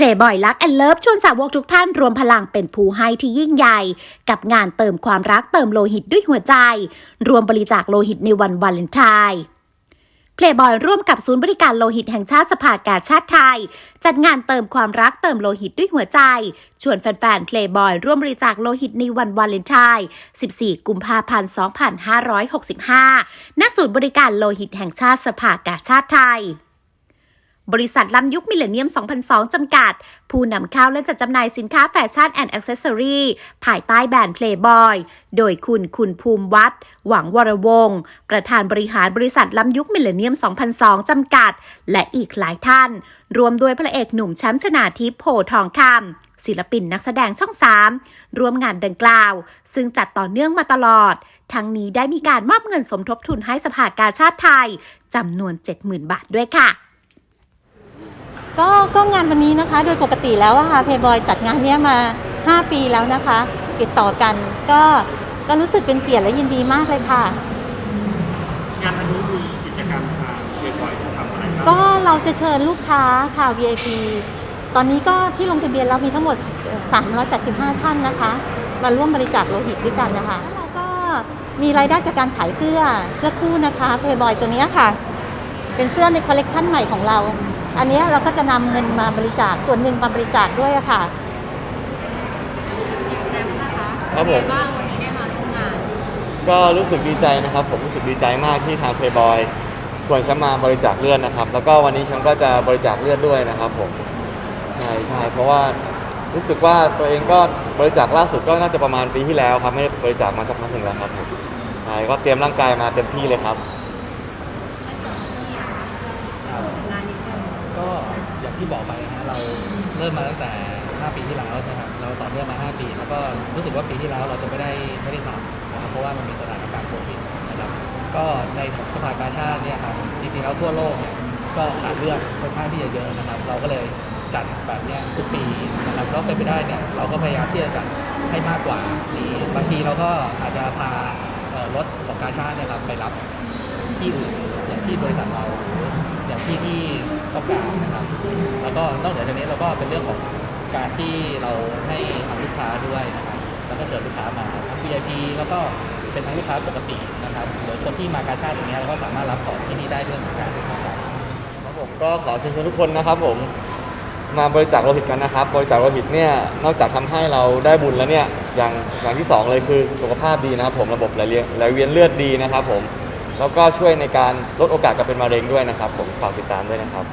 เพลย์บอยลักแอนเลิฟชวนสาวกทุกท่านรวมพลังเป็นผู้ให้ที่ยิ่งใหญ่ กับงานเติมความรักเติมโลหิตด้วยหัวใจ รวมบริจาคโลหิตในวันวาเลนไทน์เพลย์บอยร่วมกับศูนย์บริการโลหิตแห่งชาติสภากาชาติไทย จัดงานเติมความรักเติมโลหิตด้วยหัวใจ ชวนแฟนๆเพลย์บอยร่วมบริจาคโลหิตในวันวาเลนไทน์ 14 กุมภาพันธ์ 2565 ณ ศูนย์บริการโลหิตแห่งชาติสภากาชาติไทย บริษัทล้ำยุคมิเลเนียม 2002 จำกัด ผู้นำเข้าและจัดจำหน่ายสินค้าแฟชั่นแอนด์อ c เซสซอรีภายใต้แบรนด์ Playboy โดยคุณคุณภูมิวัฒน์หวังวรวงศ์ประธานบริหารบริษัทล้ำยุคมิเลเนียม 2002 จำกัด และอีกหลายท่าน รวมด้วยพระเอกหนุ่มแชมป์ชนาทิพย์โพทองคำศิลปินนักแสดงช่อง 3 ร่วมงานดังกล่าว ซึ่งจัดต่อเนื่องมาตลอด ทั้งนี้ได้มีการมอบเงินสมทบทุนให้สภากาชาติไทยจำนวน 70,000 บาทด้วยค่ะ ก็ก็งานวันนี้นะคะ โดยปกติแล้วอะค่ะเพย์บอยจัดงานเนี้ยมา 5 ปีแล้วนะคะ ติดต่อกันก็ก็รู้สึกเป็นเกียรติและยินดีมากเลยค่ะ งานวันนี้มีกิจกรรมทางเวบอยทำอะไรบ้างก็เราจะเชิญลูกค้าค่ะ VIP ตอนนี้ก็ที่ลงทะเบียนเรามีทั้งหมด 385 ท่านนะคะ มาร่วมบริจาคโลหิตด้วยกันนะคะแล้วเราก็มีรายได้จากการขายเสื้อเสื้อคู่นะคะเพย์บอยตัวเนี้ยค่ะ เป็นเสื้อในคอลเลกชันใหม่ของเรา อันเนี้ยเราก็จะนำเงินมาบริจาคส่วนหนึ่งมาบริจาคด้วยอะค่ะครับผมก็รู้สึกดีใจนะครับ ผมรู้สึกดีใจมากที่ทางเพย์บอยชวนฉันมาบริจาคเลือดนะครับ แล้วก็วันนี้ฉันก็จะบริจาคเลือดด้วยนะครับผมใช่ใช่เพราะว่ารู้สึกว่าตัวเองก็บริจาคล่าสุดก็น่าจะประมาณปีที่แล้วครับไม่ได้บริจาคมาสักพักหนึ่งแล้วครับผมใช่ก็เตรียมร่างกายมาเต็มที่เลยครับ ก็อย่างที่ บอกไปนะฮะเราเริ่มมาตั้งแต่ 5 ปีที่แล้วนะครับเราต่อเนื่องมา 5 ปี แล้วก็รู้สึกว่าปีที่แล้วเราจะไม่ได้ไม่ได้ทำนะครับเพราะว่ามันมีสถานการณ์โควิดนะครับก็ในสภากาชาติเนี่ยครับจริงๆแล้วทั่วโลกเนี่ยก็ขาดเลือดค่อนข้างที่จะเยอะนะครับ เราก็เลยจัดแบบเนี้ยทุกปีนะครับแล้วเป็นไปได้เนี่ยเราก็พยายามที่จะจัดให้มากกว่านี้บางทีเราก็อาจจะพารถของกาชาติเนี่ยครับไปรับที่อื่น ที่บริษัทเราอย่างที่ที่ต้องการนะครับ แล้วก็นอกเหนือจากนี้เราก็เป็นเรื่องของการที่เราให้ทางลูกค้าด้วยนะครับ แล้วก็เชิญลูกค้ามาทั้ง VIP แล้วก็เป็นทั้งลูกค้าปกตินะครับหรือคนที่มากาชาติอย่างเงี้ยเราก็สามารถรับของที่นี่ได้ด้วยเหมือนกันนะครับ ครับผมก็ขอเชิญชวนทุกคนนะครับผมมาบริจาคโลหิตกันนะครับ บริจาคโลหิตเนี่ยนอกจากทำให้เราได้บุญแล้วเนี่ยอย่างอย่างที่สองเลยคือสุขภาพดีนะครับผมระบบไหลเวียนไหลเวียนเลือดดีนะครับผม แล้วก็ช่วยในการลดโอกาสการเป็นมะเร็งด้วยนะครับ ผมฝากติดตามด้วยนะครับ